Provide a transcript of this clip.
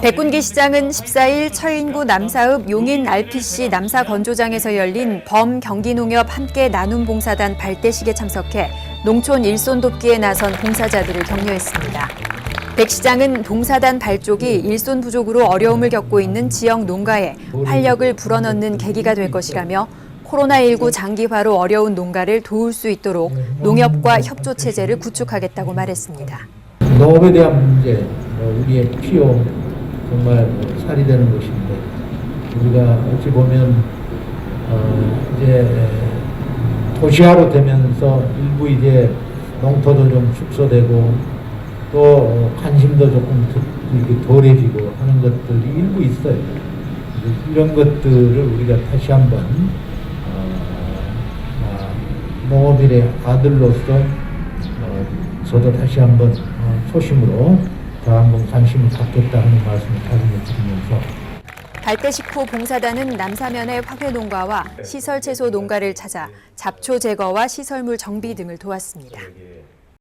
백군기 시장은 14일 처인구 남사읍 용인 RPC 남사 건조장에서 열린 범 경기농협 함께 나눔 봉사단 발대식에 참석해 농촌 일손 돕기에 나선 봉사자들을 격려했습니다. 백 시장은 봉사단 발족이 일손 부족으로 어려움을 겪고 있는 지역 농가에 활력을 불어넣는 계기가 될 것이라며 코로나19 장기화로 어려운 농가를 도울 수 있도록 농협과 협조 체제를 구축하겠다고 말했습니다. 농업에 대한 문제, 뭐 우리의 필요 정말 뭐 살이 되는 것인데 우리가 어찌 보면 어 이제 도시화로 되면서 일부 이제 농토도 좀 축소되고 또 어, 관심도 조금 덜해지고 하는 것들이 일부 있어요. 이런 것들을 우리가 다시 한번 어, 아, 농업인의 아들로서 어, 저도 다시 한번 어, 초심으로 더 한번 관심을 갖겠다 하는 말씀을 다짐을 드리면서 발대식 후 봉사단은 남사면의 화훼 농가와 시설 채소 농가를 찾아 잡초 제거와 시설물 정비 등을 도왔습니다.